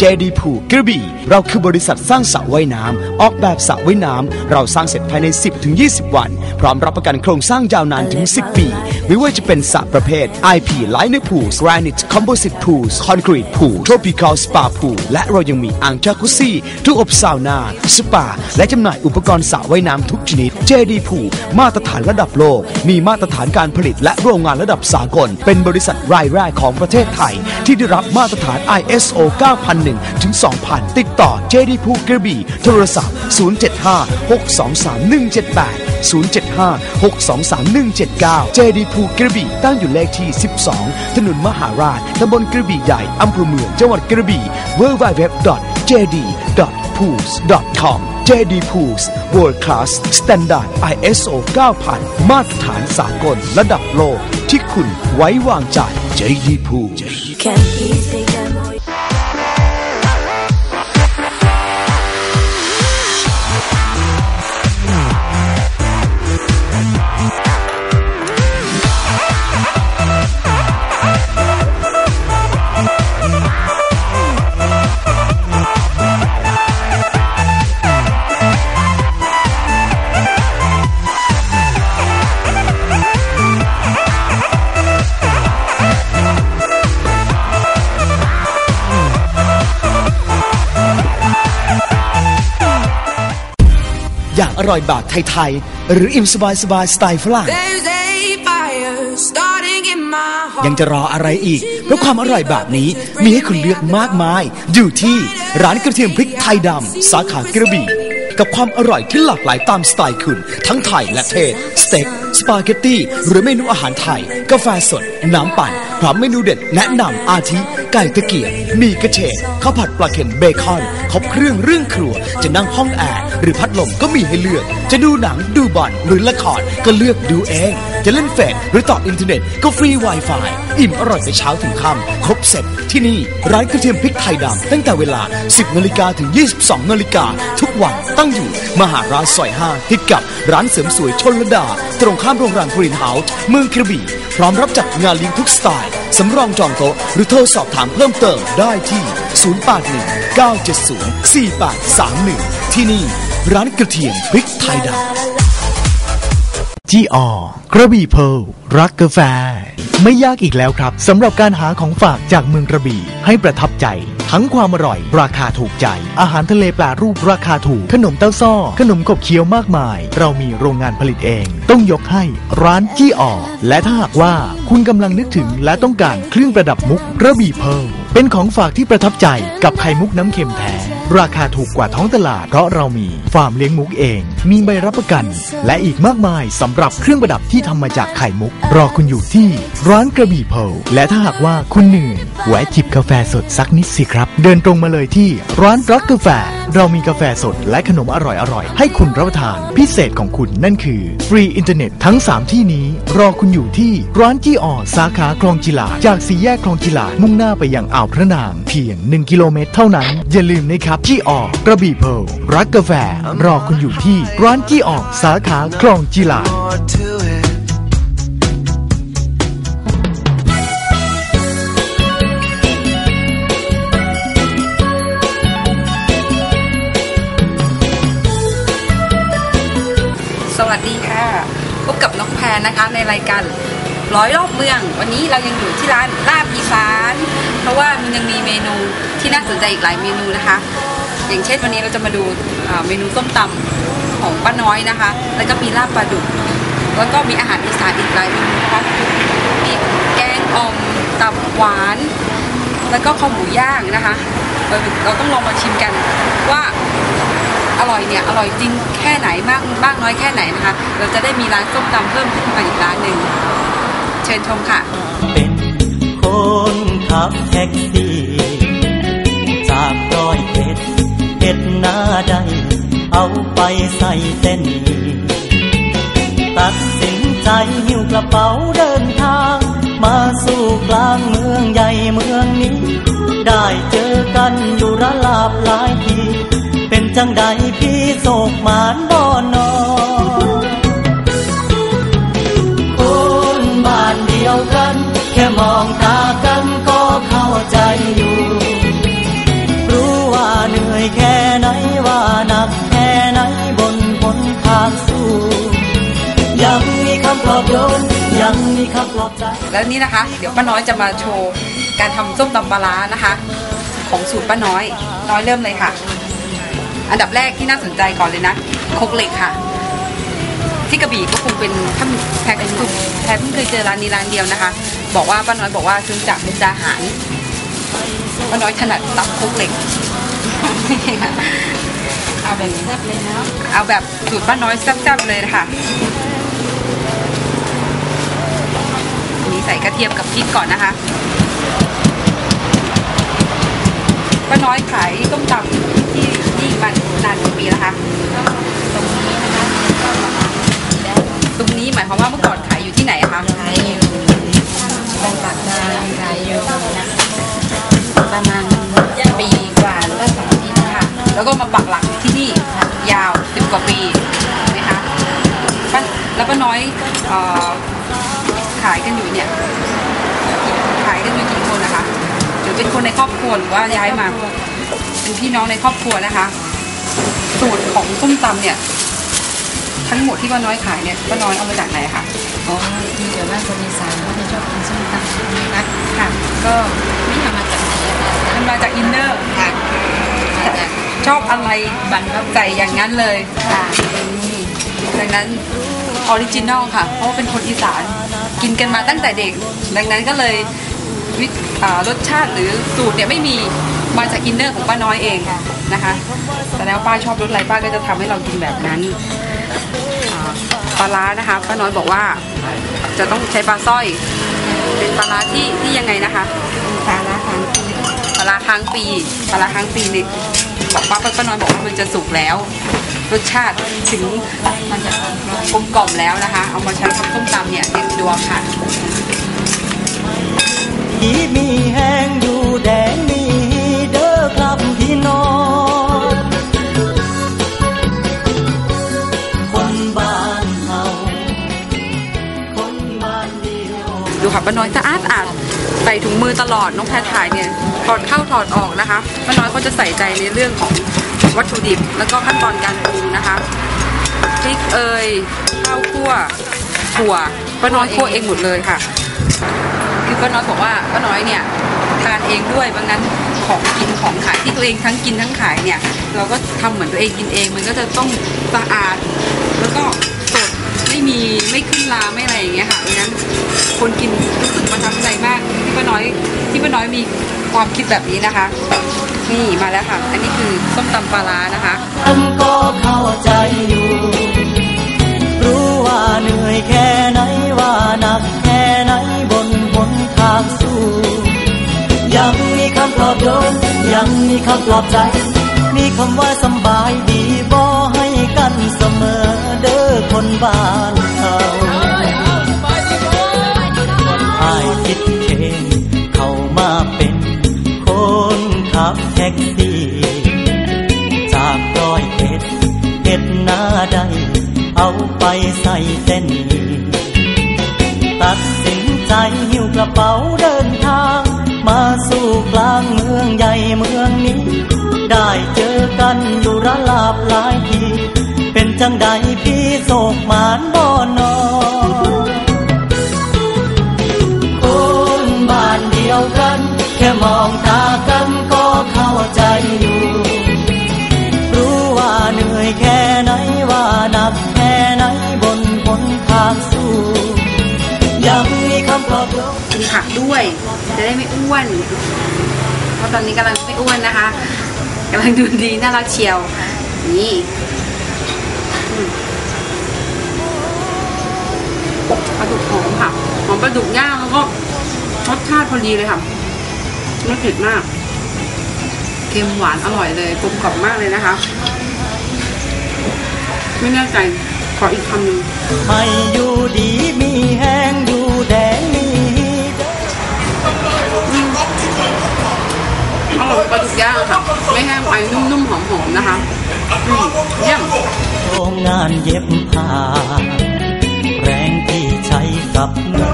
JD ผูกระบี่เราคือบริษัทสร้างสระว่ายน้ำออกแบบสระว่ายน้ำเราสร้างเสร็จภายใน 10-20 วัน พร้อมรับประกันโครงสร้างยาวนานถึง 10 ปี ไม่ว่าจะเป็นสระประเภท IP Liner Pools Granite Composite Pools Concrete Pool Tropical Spa Pool และเรายังมีอ่างจากุซซี่ทุกอบซาวนาสปา และจำหน่ายอุปกรณ์สระว่ายน้ำทุกชนิด JD Pool มาตรฐานระดับโลก มีมาตรฐานการผลิตและโรงงานระดับสากล เป็นบริษัทรายแรกของประเทศไทย ที่ได้รับมาตรฐาน ISO 9001 1ถึง2000 ติดต่อ JD Pool กระบี่ โทรศัพท์ 075 623 178 075 623 179 JD ภูกระบี่ตั้งอยู่เลขที่ 12 ถนนมหาราชตำบลกระบี่ใหญ่อำเภอเมืองจังหวัดกระบี่ www.jd.pools.com JD Pools World Class Standard ISO 9000 มาตรฐานสากลระดับโลก ที่คุณไว้วางใจ JD Pools อยากอร่อยแบบไทยๆ หรืออิ่มสบายสบายๆสไตล์ฝรั่ง There's a fire starting in my heart. ยังจะรออะไรอีก เพราะความอร่อยแบบนี้มีให้คุณเลือกมากมาย อยู่ที่ร้านกระเทียมพริกไทยดำสาขากระบี่ กับความอร่อยที่หลากหลายตามสไตล์คุณ ทั้งไทยและเทศสเต็ก สปาเกตตี้หรือเมนูอาหารไทย กาแฟสด น้ำปั่นพร้อมเมนูเด็ดแนะนำอาทิ ไก่ตะเกียบมีกระเฉดข้าวผัดปลาเค็มเบคอน ครบเครื่องเรื่องครัว จะนั่งห้องแอร์หรือพัดลมก็มีให้เลือก จะดูหนังดูบอลหรือละครก็เลือกดูเอง จะเล่นเฟซหรือต่ออินเทอร์เน็ตก็ฟรี Wi-Fi อิ่มอร่อยไปเช้าถึงค่ำครบเสร็จที่นี่ร้านกระเทียมพริกไทยดำตั้งแต่เวลา 10นาฬิกาถึง 22นาฬิกาทุกวันตั้งอยู่มหาราชซอย5ติดกับร้านเสริมสวยชนลดา ตรงข้ามโรงแรมกรีนเฮาส์เมืองกระบี่ พร้อมรับจัดงานเลี้ยงทุกสไตล์ สำรองจองโต๊ะหรือโทรสอบถามเพิ่มเติมได้ที่ 081 970 4831 ที่นี่ ร้านกระเทียมพริกไทยดำ จีออกระบี่เพลรักกาแฟ ไม่ยากอีกแล้วครับสำหรับการหาของฝากจากเมืองกระบี่ ให้ประทับใจ ทั้งความอร่อย ราคาถูกใจ อาหารทะเลแปลรูปราคาถูก ขนมเต้าซ้อ ขนมขบเคี้ยวมากมาย เรามีโรงงานผลิตเอง ต้องยกให้ร้านจี้ออและถ้าหากว่าคุณกำลังนึกถึงและต้องการเครื่องประดับมุกกระบี่เพลเป็นของฝากที่ประทับใจกับไข่มุกน้ำเค็มแท้ราคาถูกกว่าท้องตลาดเพราะเรามีฟาร์มเลี้ยงมุกเองมีใบรับประกัน และอีกมากมายสำหรับเครื่องประดับที่ทำมาจากไข่มุก รอคุณอยู่ที่ร้านกระบี่เพลและถ้าหากว่าคุณเหนื่อยแวะจิบกาแฟสดสักนิดสิครับ เดินตรงมาเลยที่ร้านรักกาแฟ เรามีกาแฟสดและขนมอร่อยๆ ให้คุณรับประทาน พิเศษของคุณนั่นคือ ฟรีอินเทอร์เน็ตทั้ง 3 ที่นี้ รอคุณอยู่ที่ร้านจี้ออสาขาคลองจิลา จากสี่แยกคลองจิลา มุ่งหน้าไปยังอ่าวพระนาง เพียง 1 กิโลเมตรเท่านั้น อย่าลืมนะครับจี้ออกระบี่เพลรักกาแฟ รอคุณอยู่ที่ร้านจี้ออสาขาคลองจิลาสวัสดีค่ะ พบกับน้องแพรนะคะในรายการร้อยรอบเมือง วันนี้เรายังอยู่ที่ร้านลาบอีสาน เพราะว่ามันยังมีเมนูที่น่าสนใจอีกหลายเมนูนะคะ อย่างเช่นวันนี้เราจะมาดูเมนูส้มตำ ของป้าน้อยนะคะ แล้วก็มีลาบปลาดุก แล้วก็มีอาหารอีสานอีกหลายเมนูนะคะมีแกงอ่อมตับหวาน แล้วก็ข้าวหมูย่างนะคะ เราต้องลองมาชิมกันว่าอร่อยเนี่ยอร่อยจริงแค่ไหนมากบ้างน้อยแค่ไหนนะคะ เราจะได้มีร้านส้มตำเพิ่มขึ้นมาอีกร้านหนึ่งเชิญชมค่ะ เป็นคนขับแท็กซี่จากร้อยเอ็ดเอ็ดหน้าใด เอาไปใส่เส้น ตัดสินใจหิ้วกระเป๋าเดินทาง มาสู่กลางเมืองใหญ่เมืองนี้ ได้เจอกันอยู่ระลาบหลายที เป็นจังใดพี่โศกหมานบ่อนอ แล้วนี่นะคะ เดี๋ยวป้าน้อยจะมาโชว์การทำส้มตำปลาร้านะคะ ของสูตรป้าน้อย น้อยเริ่มเลยค่ะ อันดับแรกที่น่าสนใจก่อนเลยนะคกเหล็กค่ะ ที่กระบี่ก็คงเป็นถ้าแพ็คสุดแพ็คเพิ่งเคยเจอร้านนี้ร้านเดียวนะคะ บอกว่าป้าน้อยบอกว่าซื้อจากมุกดาหารป้าน้อยถนัดตับคกเหล็กเอาแบบแซ่บเลยนะเอาแบบสูตรป้าน้อยแซ่บๆเลยนะคะอันนี้ใส่กระเทียมกับพริกก่อนนะคะป้าน้อยขายต้มตำที่ที่มันนานกี่ปีแล้วคะตรงนี้หมายความว่าเมื่อก่อนขายอยู่ที่ไหนอะคะขายอยู่ตรงปากทางขายอยู่ประมาณปีกว่าหรือว่าสองปีนะค่ะ แล้วก็มาปักหลักอยู่ที่นี่ยาวสิบกว่าปีนะคะป้าแล้วป้าน้อยเอ่อ ขายกันอยู่เนี่ยขายกันอยู่กี่คนนะคะ หรือเป็นคนในครอบครัวหรือว่าย้ายมา เป็นพี่น้องในครอบครัวนะคะ สูตรของส้มตำเนี่ย ทั้งหมดที่ป้าน้อยขายเนี่ยป้าน้อยเอามาจากไหนคะอ๋อที่เดี๋ยวว่าคนอีสานเขาจะชอบกินส้มตำนะคะค่ะ ก็ไม่ทำมาจากไหนอะคะมันมาจากอินเนอร์ค่ะมาจากชอบอะไรบันใส่อย่างนั้นเลยค่ะดังนั้นออริจินอลค่ะ เพราะว่าเป็นคนอีสาน กินกันมาตั้งแต่เด็ก ดังนั้นก็เลยวิอ่ารสชาติหรือสูตรเนี่ยไม่มีมาจากอินเนอร์ของป้าน้อยเองนะคะแต่แล้วาป้าชอบรสอะไรป้าก็จะทำให้เรากินแบบนั้นอ่าปลาร้านะคะป้าน้อยบอกว่าจะต้องใช้ปลาสร้อย เป็นปลาร้าที่ที่ยังไงนะคะปลาละครั้งปีปลาร้าค้างปีปลาร้าค้างปีนี่บอกป้าป้าน้อยบอกว่ามันจะสุกแล้ว รสชาติถึงมันจะกลมกล่อมแล้วนะคะ เอามาใช้ทำส้มตำเนี่ยเด็ดดวงค่ะที่มีแห้งอยู่แดงมีเด้อครับพี่น้องคนบ้านเฮาคนบ้านเดียวดูค่ะป้าน้อยสะอาดสะอาดใส่ถุงมือตลอดน้องแพรถ่ายเนี่ยถอดเข้าถอดออกนะคะป้าน้อยก็จะใส่ใจในเรื่องของ วัตถุดิบ แล้วก็ขั้นตอนการปรุงนะคะพริกเอยข้าวคั่วถั่วป้าน้อยคั่วเองหมดเลยค่ะ คือป้าน้อยบอกว่าป้าน้อยเนี่ยทานเองด้วยบางนั้นของกินของขายที่ตัวเองทั้งกินทั้งขายเนี่ย เราก็ทำเหมือนตัวเองกินเองมันก็จะต้องสะอาด แล้วก็สดไม่มีไม่ขึ้นราไม่อะไรอย่างเงี้ยค่ะดังนั้นคนกินรู้สึกประทับใจมากที่ป้าน้อยที่ป้าน้อยมี ความคิดแบบนี้นะคะ นี่มาแล้วค่ะ อันนี้คือส้มตำปลาร้านะคะฉันก็เข้าใจอยู่ รู้ว่าเหนื่อยแค่ไหนว่าหนักแค่ไหนบนหนทางสู้ ยังมีคำปลอบโยนยังมีคำปลอบใจ มีคำว่าสบายดีบ่ให้กันเสมอเด้อคนบ้า ขับแท็กซี่ จากร้อยเอ็ดเอ็ดหน้าใด เอาไปใส่เส้นีตัดสินใจหิ้วกระเป๋าเดินทาง มาสู่กลางเมืองใหญ่เมืองนี้ ได้เจอกันดูระลาบหลายที เป็นจังใดพี่โศกหมานบ อ้วน เพราะตอนนี้กำลังไม่อ้วนนะคะกำลังดูดีน่ารักเชียว นี่ปลาดุกหอมค่ะหอมปลาดุกย่างแล้วก็รสชาติพอดีเลยค่ะไม่เผ็ดมากเค็มหวานอร่อยเลยกลมกล่อมมากเลยนะคะ ไม่แน่ใจขออีกคำหนึ่งให้อยู่ดีมี นุ่มๆหอมๆนะคะอืมเยี่ยมโรงงานเย็บผ้าแรงที่ใช้กับมือ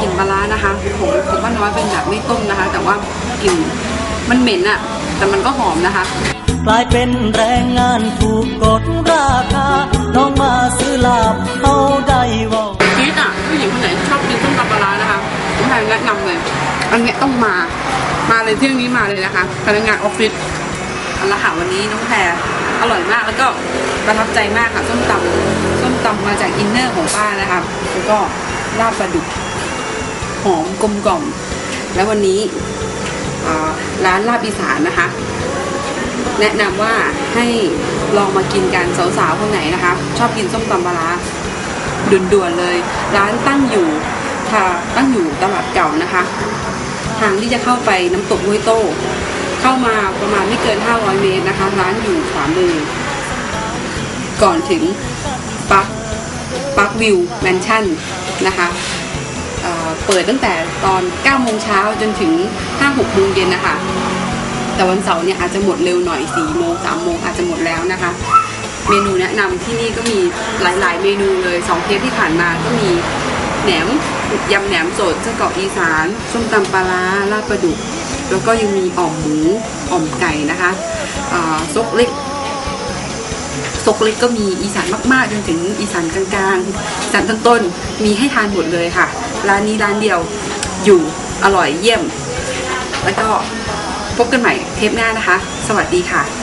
กลิ่นปลาร้านะคะผมผมว่าน้อยเป็นแบบไม่ต้มนะคะ แต่ว่ากลิ่นมันเหม็นอะแต่มันก็หอมนะคะกลายเป็นแรงงานถูกกดราคาน้องมาซื้อลาบเอาได้เว่าคิดอะผู้หญิงคนไหนชอบกินส้มตแนะนำเลยอันเนี้ยต้องมา มาเลยเที่ยงนี้มาเลยนะคะพนักงานออฟฟิศเอาละค่ะวันนี้น้องแพรอร่อยมากแล้วก็ประทับใจมากค่ะส้มตำส้มตำมาจากอินเนอร์ของป้านะคะแล้วก็ลาบปลาดุกหอมกลมกล่อม แล้ววันนี้ร้านลาบอีสานนะคะ แนะนำว่าให้ลองมากินกันสาวๆคนไหนนะคะ ชอบกินส้มตำปลาร้าด่วนๆเลย ร้านตั้งอยู่ค่ะตั้งอยู่ตลาดเก่านะคะ ทางที่จะเข้าไปน้ำตกห้วยโต้ เข้ามาประมาณไม่เกิน 500 เมตรนะคะ ร้านอยู่ขวามือ ก่อนถึงปักปักวิวแมนชั่นนะคะเเปิดตั้งแต่ตอน 9 โมงเช้าจนถึง 5-6 โมงเย็นนะคะ แต่วันเสาร์เนี่ยอาจจะหมดเร็วหน่อย 4 โมง 3 โมงอาจจะหมดแล้วนะคะ เมนูแนะนำที่นี่ก็มีหลาย ๆ เมนูเลยสองเทปที่ผ่านมาก็มี แหนมยำแหนมสดไส้กรอกอีสานส้มตำปลาร้าลาบปลาดุก แล้วก็ยังมีอ่อมหมูอ่อมไก่นะคะซกเล็กซกเล็กก็มีอีสานมากๆจนถึงอีสานกลางๆอีสานต้นๆมีให้ทานหมดเลยค่ะ ร้านนี้ร้านเดียวอยู่อร่อยเยี่ยม แล้วก็พบกันใหม่เทปหน้านะคะ สวัสดีค่ะ